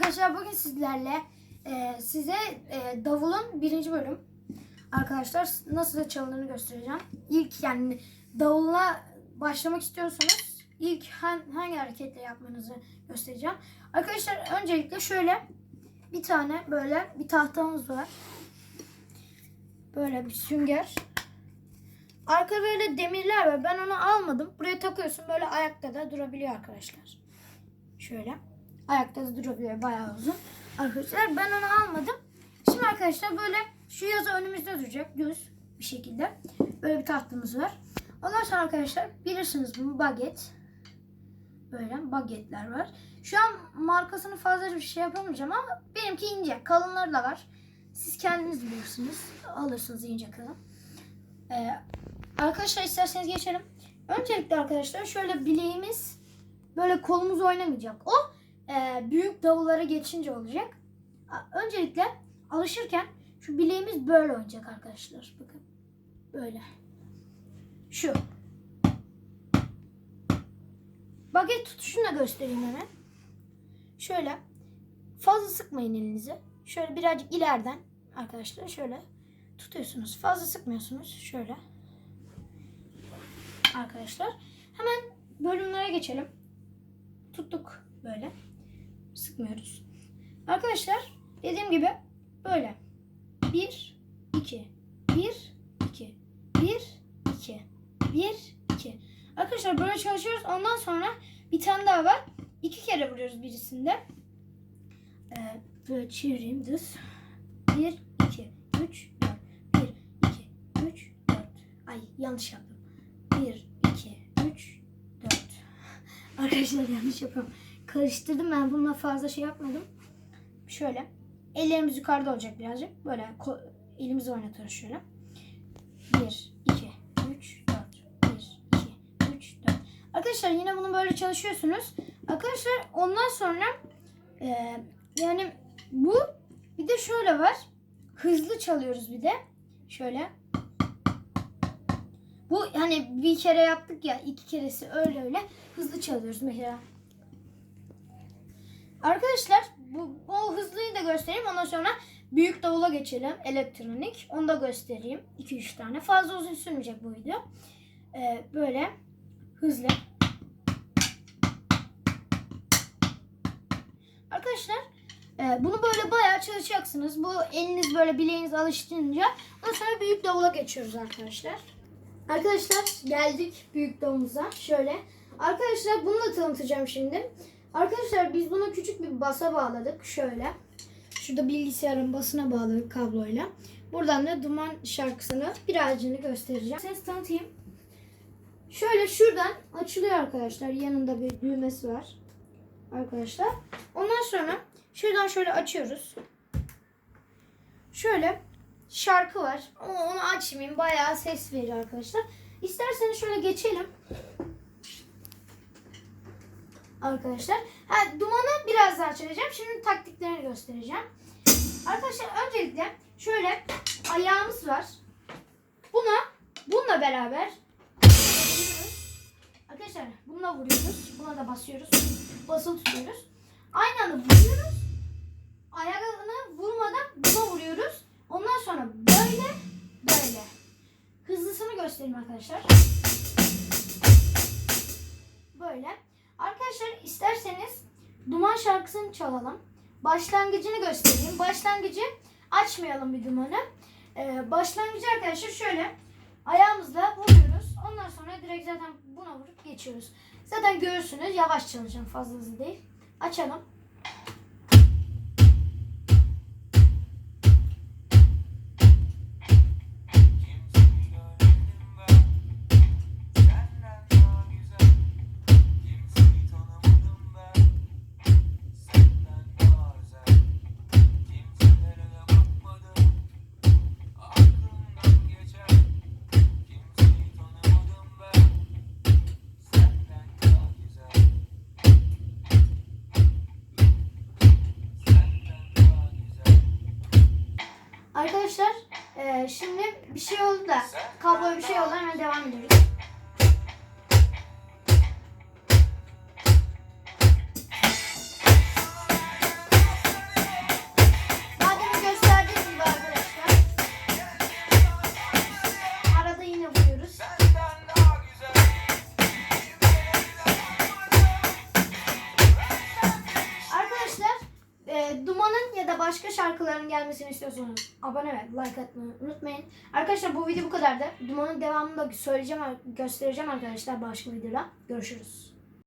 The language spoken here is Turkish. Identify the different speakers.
Speaker 1: arkadaşlar bugün sizlerle e, size e, davulun birinci bölüm arkadaşlar nasıl çalındığını göstereceğim. İlk yani davulla başlamak istiyorsanız ilk han- hangi hareketle yapmanızı göstereceğim. Arkadaşlar öncelikle şöyle bir tane böyle bir tahtamız var. Böyle bir sünger. Arkada böyle demirler var. Ben onu almadım. Buraya takıyorsun böyle ayakta da durabiliyor arkadaşlar. Şöyle. Ayakta durabiliyor bayağı uzun. Arkadaşlar ben onu almadım. Şimdi arkadaşlar böyle şu yazı önümüzde duracak düz bir şekilde. Böyle bir tahtamız var. Ondan sonra arkadaşlar bilirsiniz bunu baget. Böyle bagetler var. Şu an markasını fazla bir şey yapamayacağım ama benimki ince. Kalınları da var. Siz kendiniz bilirsiniz. Alırsınız ince kalın. Ee, arkadaşlar isterseniz geçelim. Öncelikle arkadaşlar şöyle bileğimiz böyle kolumuz oynamayacak. O e, büyük davullara geçince olacak. Öncelikle alışırken şu bileğimiz böyle oynayacak arkadaşlar. Bakın. Böyle. Şu. Baget tutuşunu da göstereyim hemen. Şöyle. Fazla sıkmayın elinizi. Şöyle birazcık ileriden arkadaşlar şöyle tutuyorsunuz. Fazla sıkmıyorsunuz. Şöyle. Arkadaşlar. Hemen bölümlere geçelim. Tuttuk böyle. Sıkmıyoruz. Arkadaşlar dediğim gibi böyle. 1 2 1 2 1 2 1 2 Arkadaşlar böyle çalışıyoruz. Ondan sonra bir tane daha var. İki kere vuruyoruz birisinde. Ee, böyle çevireyim düz. 1 2 3 4 1 2 3 4 Ay yanlış yaptım. 1 2 3 4 Arkadaşlar yanlış yapıyorum. Karıştırdım ben bununla fazla şey yapmadım. Şöyle. Ellerimiz yukarıda olacak birazcık. Böyle elimizi oynatıyoruz şöyle. 1, 2, 3, 4. 1, 2, 3, 4. Arkadaşlar yine bunu böyle çalışıyorsunuz. Arkadaşlar ondan sonra e, yani bu bir de şöyle var. Hızlı çalıyoruz bir de. Şöyle. Bu hani bir kere yaptık ya iki keresi öyle öyle hızlı çalıyoruz mesela. Arkadaşlar bu, bu hızlıyı da göstereyim. Ondan sonra büyük davula geçelim. Elektronik. Onu da göstereyim. 2-3 tane. Fazla uzun sürmeyecek bu video. Ee, böyle hızlı. Arkadaşlar e, bunu böyle bayağı çalışacaksınız. Bu eliniz böyle bileğiniz alıştırınca ondan sonra büyük davula geçiyoruz arkadaşlar. Arkadaşlar geldik büyük davulumuza. Şöyle. Arkadaşlar bunu da tanıtacağım şimdi. Arkadaşlar biz bunu küçük bir basa bağladık. Şöyle. Şurada bilgisayarın basına bağladık kabloyla. Buradan da duman şarkısını birazcını göstereceğim. Ses tanıtayım. Şöyle şuradan açılıyor arkadaşlar. Yanında bir düğmesi var. Arkadaşlar. Ondan sonra şuradan şöyle açıyoruz. Şöyle şarkı var. Ama onu açmayayım. Bayağı ses veriyor arkadaşlar. İsterseniz şöyle geçelim. Arkadaşlar. Ha, dumanı biraz daha açacağım. Şimdi taktiklerini göstereceğim. Arkadaşlar öncelikle şöyle ayağımız var. Buna bununla beraber. Arkadaşlar bununla vuruyoruz. Buna da basıyoruz. Basılı tutuyoruz. Aynı anda vuruyoruz. Ayağını vurmadan buna vuruyoruz. Ondan sonra böyle böyle. Hızlısını göstereyim arkadaşlar. Böyle. Arkadaşlar isterseniz Duman şarkısını çalalım. Başlangıcını göstereyim. Başlangıcı açmayalım bir dumanı. Ee, başlangıcı arkadaşlar şöyle ayağımızla vuruyoruz. Ondan sonra direkt zaten buna vurup geçiyoruz. Zaten görürsünüz yavaş çalacağım fazla hızlı değil. Açalım. Arkadaşlar e, şimdi bir şey oldu da kabloya bir şey oldu hemen devam ediyoruz. Başka şarkıların gelmesini istiyorsanız abone ve like atmayı unutmayın. Arkadaşlar bu video bu kadardı. Dumanın devamını da söyleyeceğim, göstereceğim arkadaşlar başka videoda. Görüşürüz.